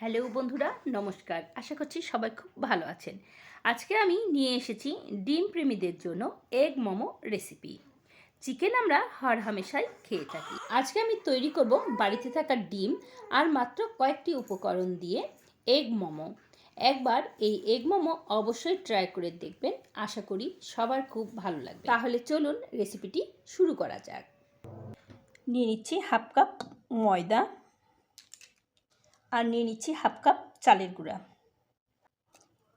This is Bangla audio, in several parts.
হ্যালো বন্ধুরা, নমস্কার। আশা করছি সবাই খুব ভালো আছেন। আজকে আমি নিয়ে এসেছি ডিম প্রেমীদের জন্য এগ মোমো রেসিপি চিকেন আমরা হর হামেশাই খেয়ে থাকি। আজকে আমি তৈরি করব বাড়িতে থাকা ডিম আর মাত্র কয়েকটি উপকরণ দিয়ে এগ মোমো। একবার এই এগ মোমো অবশ্যই ট্রাই করে দেখবেন। আশা করি সবার খুব ভালো লাগবে। তাহলে চলুন রেসিপিটি শুরু করা যাক। নিয়ে নিচ্ছি হাফ কাপ ময়দা। আর নিয়ে নিচ্ছি হাফ কাপ চালের গুঁড়া।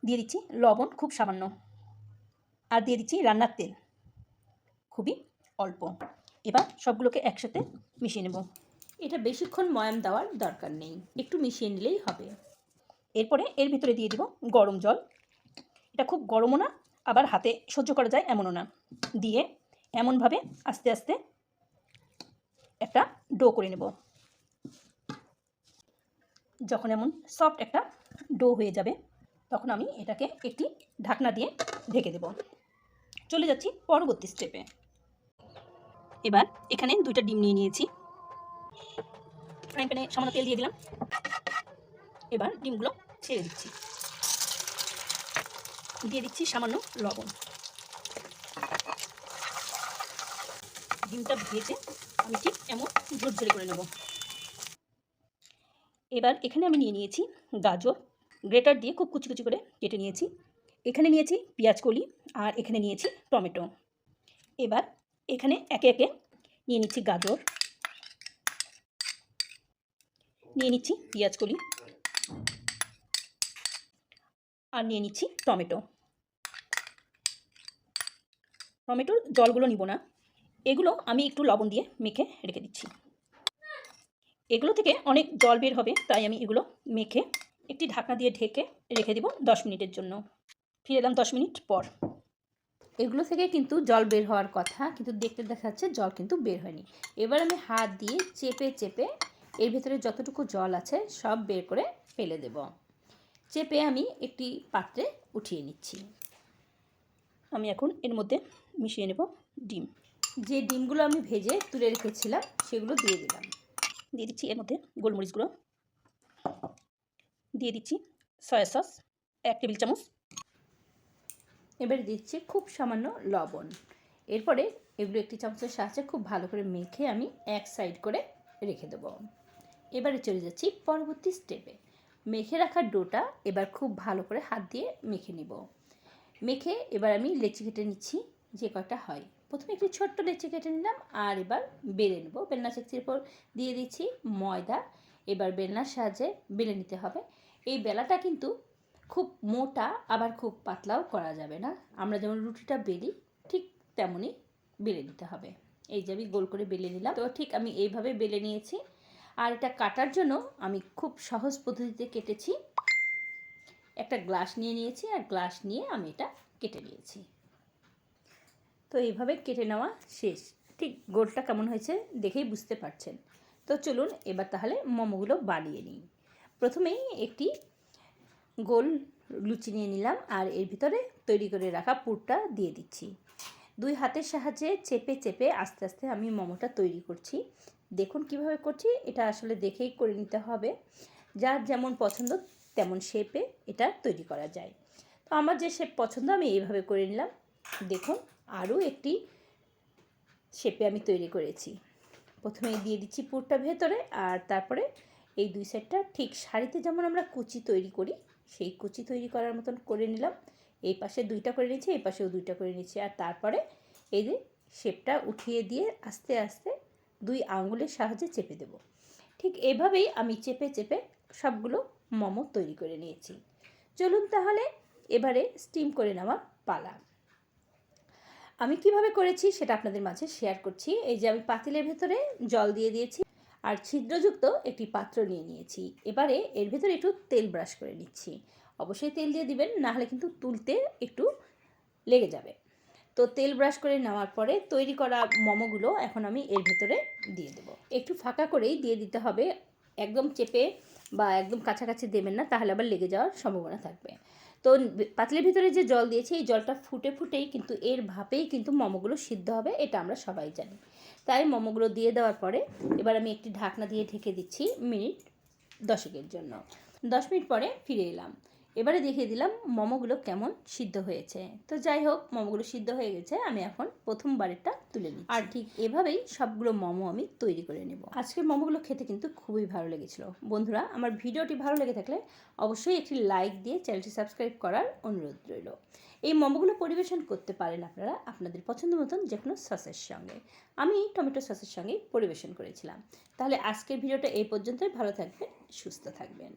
দিয়ে দিচ্ছি লবণ খুব সামান্য। আর দিয়ে দিচ্ছি রান্নার তেল খুবই অল্প। এবার সবগুলোকে একসাথে মিশিয়ে নেব। এটা বেশিক্ষণ ময়াম দেওয়ার দরকার নেই একটু মিশিয়ে নিলেই হবে। এরপরে এর ভিতরে দিয়ে দিব গরম জল। এটা খুব গরমও না আবার হাতে সহ্য করা যায় এমনও না। দিয়ে এমনভাবে আস্তে আস্তে একটা ডো করে নেব। যখন এমন সফট একটা ডো হয়ে যাবে, তখন আমি এটাকে একটি ঢাকনা দিয়ে ঢেকে দেব। চলে যাচ্ছি পরবর্তী স্টেপে এবার এখানে দুইটা ডিম নিয়ে নিয়েছি। ফ্রাইং প্যানে সামান্য তেল দিয়ে দিলাম। এবার ডিমগুলো ছেড়ে দিচ্ছি। দিয়ে দিচ্ছি সামান্য লবণ। ডিমটা ভেজে আমি ঠিক এমন ঝরঝরে করে নেব। এবার এখানে আমি নিয়ে নিয়েছি গাজর। গ্রেটার দিয়ে খুব কুচি কুচি করে কেটে নিয়েছি। এখানে নিয়েছি পেঁয়াজ কলি আর এখানে নিয়েছি টমেটো। এবার এখানে একে একে নিয়ে নিচ্ছি গাজর। নিয়ে নিচ্ছি পেঁয়াজ কলি। আর নিয়ে নিচ্ছি টমেটো। টমেটোর জলগুলো নিব না। এগুলো আমি একটু লবণ দিয়ে মেখে রেখে দিচ্ছি। এগুলো থেকে অনেক জল বের হবে, তাই আমি এগুলো মেখে একটি ঢাকনা দিয়ে ঢেকে রেখে দিব দশ মিনিটের জন্য। ফিরে এলাম দশ মিনিট পর। এগুলো থেকে কিন্তু জল বের হওয়ার কথা, কিন্তু দেখতে দেখা যাচ্ছে জল কিন্তু বের হয়নি। এবার আমি হাত দিয়ে চেপে চেপে এর ভেতরে যতটুকু জল আছে সব বের করে ফেলে দেব। চেপে আমি একটি পাত্রে উঠিয়ে নিচ্ছি। আমি এখন এর মধ্যে মিশিয়ে নেব ডিম। যে ডিমগুলো আমি ভেজে তুলে রেখেছিলাম, সেগুলো দিয়ে দিলাম। দিয়ে দিচ্ছি এর মধ্যে গোলমরিচ গুঁড়ো দিয়ে দিচ্ছি সয়া সস এক টেবিল চামচ। এবার দিচ্ছি খুব সামান্য লবণ। এরপরে এগুলো একটি চামচের সাহায্যে খুব ভালো করে মেখে আমি এক সাইড করে রেখে দেবো। এবারে চলে যাচ্ছি পরবর্তী স্টেপে মেখে রাখা ডোটা এবার খুব ভালো করে হাত দিয়ে মেখে নিব। মেখে এবার আমি লেচি কেটে নিচ্ছি, যে কটা হয়। প্রথমে একটি ছোট্ট লেচি কেটে নিলাম, আর এবার বেলে নেব। বেলনা চেকচির পর দিয়ে দিচ্ছি ময়দা, এবার বেলনার সাহায্যে বেলে নিতে হবে। এই বেলাটা কিন্তু খুব মোটা, আবার খুব পাতলাও করা যাবে না। আমরা যেমন রুটিটা বেলি, ঠিক তেমনই বেলে নিতে হবে। এই যে আমি গোল করে বেলে নিলাম, তো ঠিক আমি এইভাবে বেলে নিয়েছি। আর এটা কাটার জন্য আমি খুব সহজ পদ্ধতিতে কেটেছি। একটা গ্লাস নিয়ে নিয়েছি, আর গ্লাস নিয়ে আমি এটা কেটে নিয়েছি। তো এইভাবে কেটে নেওয়া শেষ। ঠিক গোলটা কেমন হয়েছে দেখেই বুঝতে পারছেন। তো চলুন এবার তাহলে মোমোগুলো বানিয়ে নিই। প্রথমেই একটি গোল লুচি নিয়ে নিলাম আর এর ভিতরে তৈরি করে রাখা পুরটা দিয়ে দিচ্ছি। দুই হাতের সাহায্যে চেপে চেপে আস্তে আস্তে আমি মোমোটা তৈরি করছি। দেখুন কীভাবে করছি, এটা আসলে দেখেই করে নিতে হবে। যার যেমন পছন্দ তেমন শেপে এটা তৈরি করা যায়। তো আমার যে শেপ পছন্দ আমি এইভাবে করে নিলাম। দেখুন আরও একটি শেপে আমি তৈরি করেছি। প্রথমে দিয়ে দিচ্ছি পুরটা ভেতরে আর তারপরে এই দুই সাইডটা ঠিক শাড়িতে যেমন আমরা কুচি তৈরি করি, সেই কুচি তৈরি করার মতন করে নিলাম। এই পাশে দুইটা করে নিচ্ছি এই পাশেও দুইটা করে নিচ্ছি আর তারপরে এই যে শেপটা উঠিয়ে দিয়ে আস্তে আস্তে দুই আঙুলের সাহায্যে চেপে দেব। ঠিক এভাবেই আমি চেপে চেপে সবগুলো মোমো তৈরি করে নিয়েছি। চলুন তাহলে এবারে স্টিম করে নেওয়া পালা। আমি কীভাবে করেছি সেটা আপনাদের মাঝে শেয়ার করছি। এই যে আমি পাতিলের ভেতরে জল দিয়ে দিয়েছি আর ছিদ্রযুক্ত একটি পাত্র নিয়ে নিয়েছি। এবারে এর ভেতরে একটু তেল ব্রাশ করে নিচ্ছি। অবশ্যই তেল দিয়ে দিবেন, না হলে কিন্তু তুলতে একটু লেগে যাবে। তো তেল ব্রাশ করে নেওয়ার পরে তৈরি করা মোমোগুলো এখন আমি এর ভেতরে দিয়ে দেব। একটু ফাঁকা করেই দিয়ে দিতে হবে। একদম চেপে বা একদম কাছাকাছি দেবেন না, তাহলে আবার লেগে যাওয়ার সম্ভাবনা থাকবে। তো পাতলের ভিতরে যে জল দিয়েছি, এই জলটা ফুটে ফুটেই কিন্তু এর ভাপেই কিন্তু মোমোগুলো সিদ্ধ হবে, এটা আমরা সবাই জানি। তাই মোমোগুলো দিয়ে দেওয়ার পরে এবার আমি একটি ঢাকনা দিয়ে ঢেকে দিচ্ছি মিনিট দশেকের জন্য। দশ মিনিট পরে ফিরে এলাম। এবারে দেখিয়ে দিলাম মোমোগুলো কেমন সিদ্ধ হয়েছে। তো যাই হোক মোমোগুলো সিদ্ধ হয়ে গেছে আমি এখন প্রথমবারেরটা তুলে নিই আর ঠিক এভাবেই সবগুলো মোমো আমি তৈরি করে নেব। আজকের মোমোগুলো খেতে কিন্তু খুবই ভালো লেগেছিল। বন্ধুরা আমার ভিডিওটি ভালো লেগে থাকলে অবশ্যই একটি লাইক দিয়ে চ্যানেলটি সাবস্ক্রাইব করার অনুরোধ রইল। এই মোমোগুলো পরিবেশন করতে পারেন আপনারা আপনাদের পছন্দ মতন যে কোনো সসের সঙ্গে। আমি টমেটো সসের সঙ্গেই পরিবেশন করেছিলাম। তাহলে আজকের ভিডিওটা এই পর্যন্তই। ভালো থাকবেন সুস্থ থাকবেন।